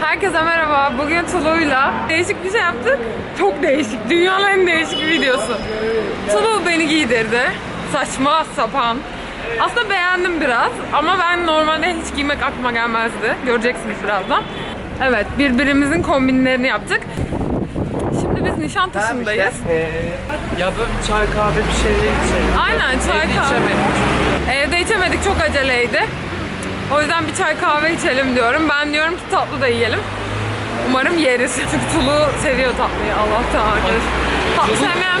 Herkese merhaba. Bugün Tulu'yla değişik bir şey yaptık. Çok değişik. Dünyanın en değişik videosu. Tulu beni giydirdi. Saçma sapan. Aslında beğendim biraz ama ben normalde hiç giymek aklıma gelmezdi. Göreceksiniz birazdan. Evet, birbirimizin kombinlerini yaptık. Şimdi biz Nişantaşı'ndayız. Ya böyle bir çay kahve bir şey içelim. Aynen çay Evde kahve. içemedik. Evde içemedik çok aceleydi. O yüzden bir çay kahve içelim diyorum. Ben diyorum ki tatlı da yiyelim. Umarım yeriz. Çünkü Tulu seviyor tatlıyı Allah'tan. Tatlı sevmeyen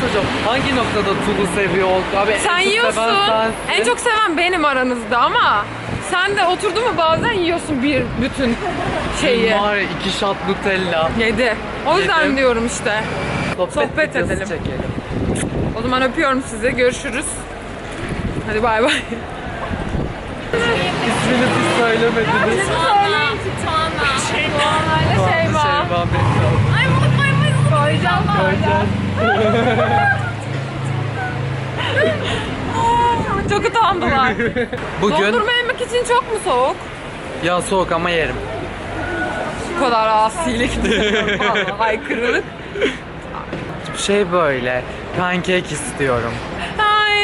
soracağım. Hangi noktada tulu seviyor oldu? Abi sen en çok yiyorsun. seven sensin. En çok seven benim aranızda ama sen de oturdu mu bazen yiyorsun bir bütün şeyi. Var ya, iki shot Nutella. Yedi. O yüzden Yedim. diyorum işte. Sohbet videosu edelim. Çekelim. O zaman öpüyorum sizi. Görüşürüz. Hadi bay bay. İsmini siz söylemediniz. Tuana. Tuana. Tuana ile Şeyma. Şeyma. Koyacağım koyacağım. çok utandılar. Bugün Dondurma yemek için çok mu soğuk? ya soğuk ama yerim. Bu kadar asilik. Vallahi Haykırılık. Şey böyle pancake istiyorum. Ay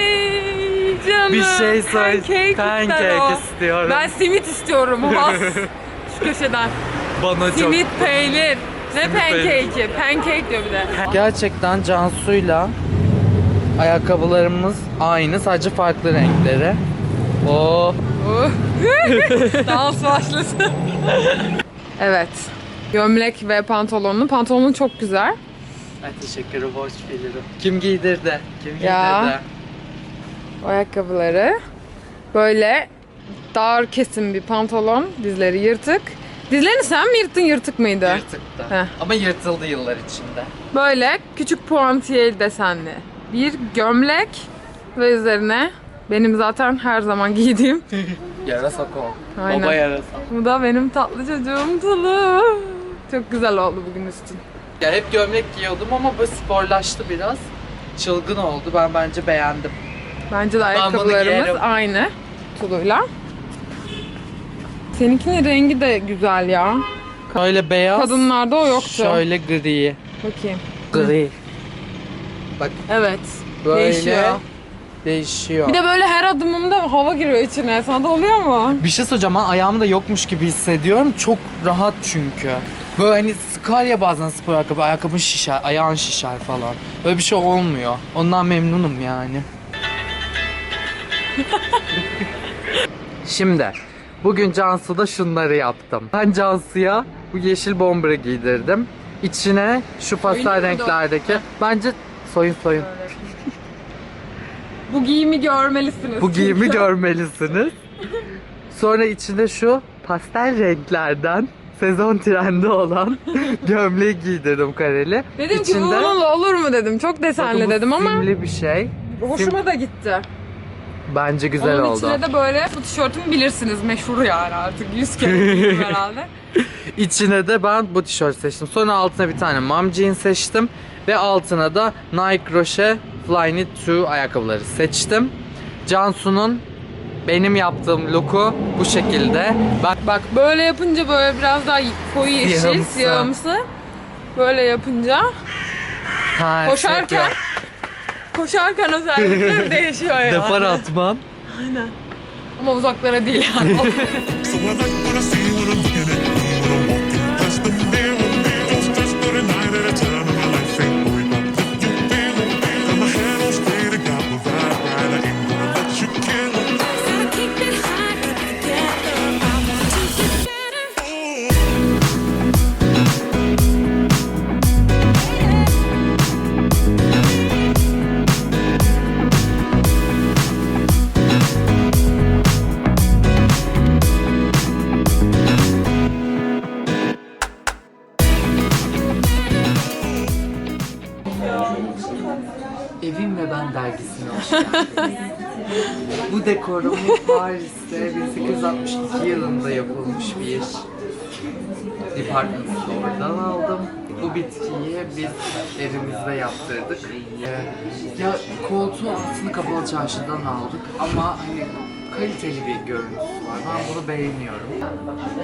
canım. Bir şey söyle. Pancake, ister o. istiyorum. Ben simit istiyorum. Bas. Şu köşeden. Bana çok. Simit peynir. Ne pancake'i? Pancake diyor bir de. Gerçekten Cansu'yla ayakkabılarımız aynı sadece farklı renkleri. Oo. Uh. Dans başlasın. evet. Gömlek ve pantolonlu. Pantolonun çok güzel. Ay teşekkür hoş bilirim. Kim giydirdi? Kim giydirdi? Ya. Ayakkabıları. Böyle dar kesim bir pantolon. Dizleri yırtık. Dizlerini sen mi yırttın yırtık mıydı? Yırtıktı. Heh. Ama yırtıldı yıllar içinde. Böyle küçük puantiyeli desenli bir gömlek ve üzerine benim zaten her zaman giydiğim Yarasa kol. Aynen. Baba yarasa. bu da benim tatlı çocuğum Tulu. Çok güzel oldu bugün üstün. Ya hep gömlek giyiyordum ama bu sporlaştı biraz. Çılgın oldu. Ben bence beğendim. Bence de ayakkabılarımız aynı Tulu'yla. Seninkinin rengi de güzel ya. Şöyle beyaz. Kadınlarda o yoktu. Şöyle gri. Bakayım. Gri. Evet. Böyle Değişiyor. değişiyor. Bir de böyle her adımımda hava giriyor içine. Sana da oluyor mu? Bir şey söyleyeceğim ben ayağımda yokmuş gibi hissediyorum. Çok rahat çünkü. Böyle hani sıkar ya bazen spor ayakkabı, ayakkabın şişer, ayağın şişer falan. Öyle bir şey olmuyor. Ondan memnunum yani. Şimdi bugün Cansu'da şunları yaptım. Ben Cansu'ya bu yeşil bomber giydirdim. İçine şu pastel da? renklerdeki. Bence soyun soyun. Bu giyimi görmelisiniz. Bu giyimi çünkü. görmelisiniz. Sonra içinde şu pastel renklerden sezon trendi olan gömleği giydirdim kareli. Dedim ki İçinde- bununla olur mu dedim. Çok desenli dedim ama simli bir şey. hoşuma da gitti. Bence güzel Onun oldu. içine de böyle bu tişörtümü bilirsiniz meşhur yani artık 100 kere giydim herhalde. İçine de ben bu tişört seçtim. Sonra altına bir tane mom jean seçtim. Ve altına da Nike Roche Flyknit 2 ayakkabıları seçtim. Cansu'nun benim yaptığım look'u bu şekilde. Ben Bak böyle yapınca böyle biraz daha koyu yeşil, Siyahımsı. Böyle yapınca Ha, koşarken şey koşarken özellikle değişiyor ya. Depar atman. Ama uzaklara değil yani. Evim ve ben dergisini açtım. Bu Bu dekorum Paris'te 1862 yılında yapılmış bir department store'dan aldım. Bu bitkiyi biz evimizde yaptırdık. Ee, ya koltuğu aslında kapalı çarşıdan aldık ama hani kaliteli bir görüntüsü var. Ben bunu beğeniyorum.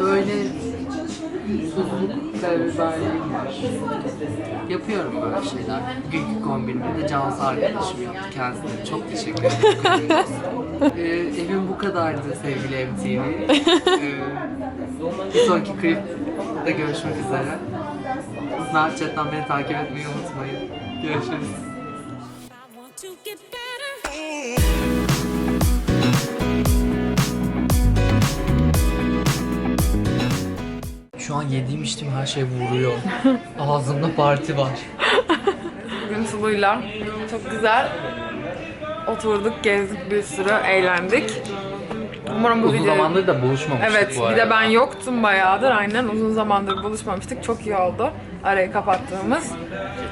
Böyle karabiberliğim var. Yapıyorum böyle şeyler. Bugünkü kombinimi de Cansu arkadaşım yaptı. Kendisine çok teşekkür ederim. ee, evim bu kadardı sevgili MTV. Ee, bir sonraki klipte görüşmek üzere. Snapchat'tan beni takip etmeyi unutmayın. Görüşürüz. An yediğim içtiğim her şey vuruyor. Ağzımda parti var. Bugün Sulu'yla çok güzel oturduk, gezdik bir sürü, eğlendik. Umarım bu Uzun video... zamandır da buluşmamıştık Evet, bu bir de ben yoktum bayağıdır aynen. Uzun zamandır buluşmamıştık. Çok iyi oldu arayı kapattığımız.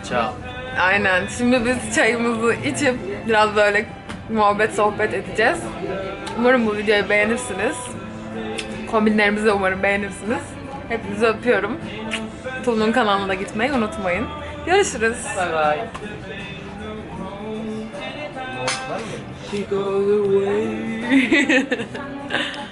Ciao. Aynen. Şimdi biz çayımızı içip biraz böyle muhabbet sohbet edeceğiz. Umarım bu videoyu beğenirsiniz. Kombinlerimizi de umarım beğenirsiniz. Hepinizi öpüyorum. Tulu'nun kanalına gitmeyi unutmayın. Görüşürüz. Bye bye. She goes away.